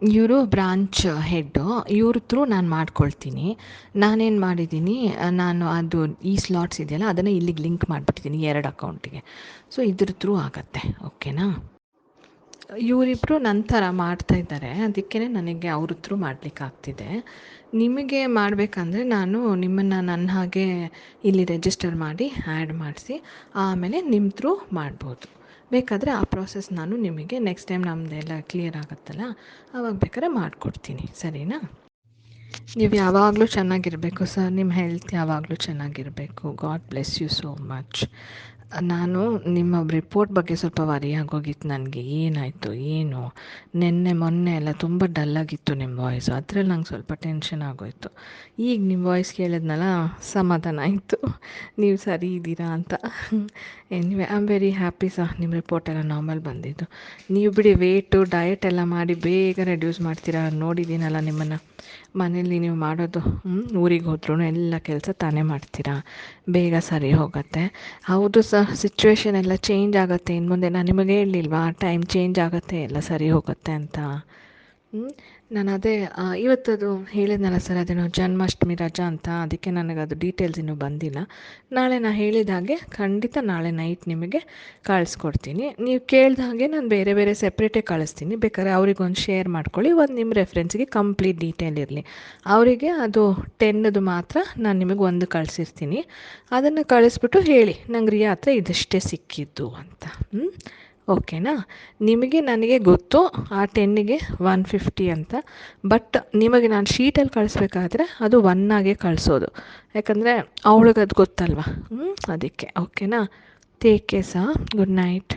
ಇವರು branch head ಇವ್ರ through ನಾನು ಮಾಡ್ಕೊಳ್ತೀನಿ. ನಾನೇನು ಮಾಡಿದ್ದೀನಿ, ನಾನು ಅದು ಈ ಸ್ಲಾಟ್ಸ್ ಇದೆಯಲ್ಲ, ಅದನ್ನು ಇಲ್ಲಿಗೆ ಲಿಂಕ್ ಮಾಡಿಬಿಟ್ಟಿದ್ದೀನಿ ಎರಡು ಅಕೌಂಟಿಗೆ ಸೊ ಇದ್ರ ಥ್ರೂ ಆಗುತ್ತೆ ಓಕೆನಾ ಇವರಿಬ್ಬರು ನನ್ನ ಥರ ಮಾಡ್ತಾ ಇದ್ದಾರೆ. ಅದಕ್ಕೇ ನನಗೆ ಅವ್ರ ಥ್ರೂ ಮಾಡಲಿಕ್ಕಾಗ್ತಿದೆ ನಿಮಗೆ ಮಾಡಬೇಕಂದ್ರೆ ನಾನು ನಿಮ್ಮನ್ನು ನನ್ನ ಹಾಗೆ ಇಲ್ಲಿ ರಿಜಿಸ್ಟರ್ ಮಾಡಿ ಆ್ಯಡ್ ಮಾಡಿಸಿ, ಆಮೇಲೆ ನಿಮ್ಮ ಥ್ರೂ ಮಾಡ್ಬೋದು. ಬೇಕಾದರೆ ಆ ಪ್ರೋಸೆಸ್ ನಾನು ನಿಮಗೆ ನೆಕ್ಸ್ಟ್ ಟೈಮ್ ನಮ್ಮದೆಲ್ಲ ಕ್ಲಿಯರ್ ಆಗುತ್ತಲ್ಲ, ಆವಾಗ ಬೇಕಾದ್ರೆ ಮಾಡಿಕೊಡ್ತೀನಿ, ಸರಿನಾ? ನೀವು ಯಾವಾಗಲೂ ಚೆನ್ನಾಗಿರಬೇಕು ಸರ್ ನಿಮ್ಮ ಹೆಲ್ತ್ ಯಾವಾಗಲೂ ಚೆನ್ನಾಗಿರಬೇಕು. God bless you so much ನಾನು ನಿಮ್ಮ ರಿಪೋರ್ಟ್ ಬಗ್ಗೆ ಸ್ವಲ್ಪ ವರಿ ಆಗೋಗಿತ್ತು. ನನಗೆ ಏನಾಯಿತು, ಏನು? ನಿನ್ನೆ, ಮೊನ್ನೆ ಎಲ್ಲ ತುಂಬ ಡಲ್ಲಾಗಿತ್ತು ನಿಮ್ಮ ವಾಯ್ಸು ಅದ್ರಲ್ಲಿ ನಂಗೆ ಸ್ವಲ್ಪ ಟೆನ್ಷನ್ ಆಗೋಯಿತು. ಈಗ ನಿಮ್ಮ ವಾಯ್ಸ್ ಕೇಳಿದ್ನಲ್ಲ, ಸಮಾಧಾನ ಆಯಿತು. ನೀವು ಸರಿ ಇದ್ದೀರಾ ಅಂತ. Anyway I am very happy ಸಹ ನಿಮ್ಮ ರಿಪೋರ್ಟ್ ಎಲ್ಲ ನಾರ್ಮಲ್ ಬಂದಿದ್ದು. ನೀವು ಬಿಡಿ ವೇಟು ಡಯಟ್ ಎಲ್ಲ ಮಾಡಿ ಬೇಗ ರೆಡ್ಯೂಸ್ ಮಾಡ್ತೀರಾ? ನೋಡಿದ್ದೀನಲ್ಲ ನಿಮ್ಮನ್ನು. ಮನೇಲಿ ನೀವು ಮಾಡೋದು ಊರಿಗೆ ಹೋದ್ರೂ ಎಲ್ಲ ಕೆಲಸ ತಾನೇ ಮಾಡ್ತೀರಾ? ಬೇಗ ಸರಿ ಹೋಗುತ್ತೆ. ಹೌದು ಸರ್ ಸಿಚುವೇಶನ್ ಎಲ್ಲ ಚೇಂಜ್ ಆಗುತ್ತೆ ಇನ್ನು ಮುಂದೆ. ನಾನು ನಿಮಗೆ ಹೇಳಲಿಲ್ವಾ ಟೈಮ್ ಚೇಂಜ್ ಆಗುತ್ತೆ, ಎಲ್ಲ ಸರಿ ಹೋಗುತ್ತೆ ಅಂತ? ನಾನು ಅದೇ ಇವತ್ತದು ಹೇಳಿದ್ನಲ್ಲ ಸರ್, ಅದೇನೋ ಜನ್ಮಾಷ್ಟಮಿ ರಜಾ ಅಂತ, ಅದಕ್ಕೆ ನನಗೆ ಅದು ಡೀಟೇಲ್ಸ್ ಇನ್ನೂ ಬಂದಿಲ್ಲ. ನಾಳೆ ನಾನು ಹೇಳಿದ ಹಾಗೆ ಖಂಡಿತ ನಾಳೆ ನೈಟ್ ನಿಮಗೆ ಕಳಿಸ್ಕೊಡ್ತೀನಿ. ನೀವು ಕೇಳಿದ ಹಾಗೆ ನಾನು ಬೇರೆ ಬೇರೆ ಸೆಪ್ರೇಟೇ ಕಳಿಸ್ತೀನಿ. ಬೇಕಾದ್ರೆ ಅವ್ರಿಗೊಂದು ಶೇರ್ ಮಾಡ್ಕೊಳ್ಳಿ, ಒಂದು ನಿಮ್ಮ ರೆಫ್ರೆನ್ಸ್ಗೆ ಕಂಪ್ಲೀಟ್ ಡೀಟೇಲ್ ಇರಲಿ. ಅವರಿಗೆ ಅದು ಟೆನ್ನದು ಮಾತ್ರ ನಾನು ನಿಮಗೆ ಒಂದು ಕಳಿಸಿರ್ತೀನಿ. ಅದನ್ನು ಕಳಿಸ್ಬಿಟ್ಟು ಹೇಳಿ, ನಂಗೆ ರಿಯಾ ಹತ್ರ ಇದಷ್ಟೇ ಸಿಕ್ಕಿದ್ದು ಅಂತ. ಹ್ಞೂ ಓಕೆನಾ? ನಿಮಗೆ ನನಗೆ ಗೊತ್ತು, ಆ ಟೆನ್ನಿಗೆ ಒನ್ ಫಿಫ್ಟಿ ಅಂತ. ಬಟ್ ನಿಮಗೆ ನಾನು ಶೀಟಲ್ಲಿ ಕಳಿಸ್ಬೇಕಾದ್ರೆ ಅದು ಒನ್ನಾಗೆ ಕಳಿಸೋದು. ಯಾಕಂದರೆ ಅವಳಿಗೆ ಅದು ಗೊತ್ತಲ್ವ? ಹ್ಞೂ ಅದಕ್ಕೆ. ಓಕೆನಾ? Take care sir good night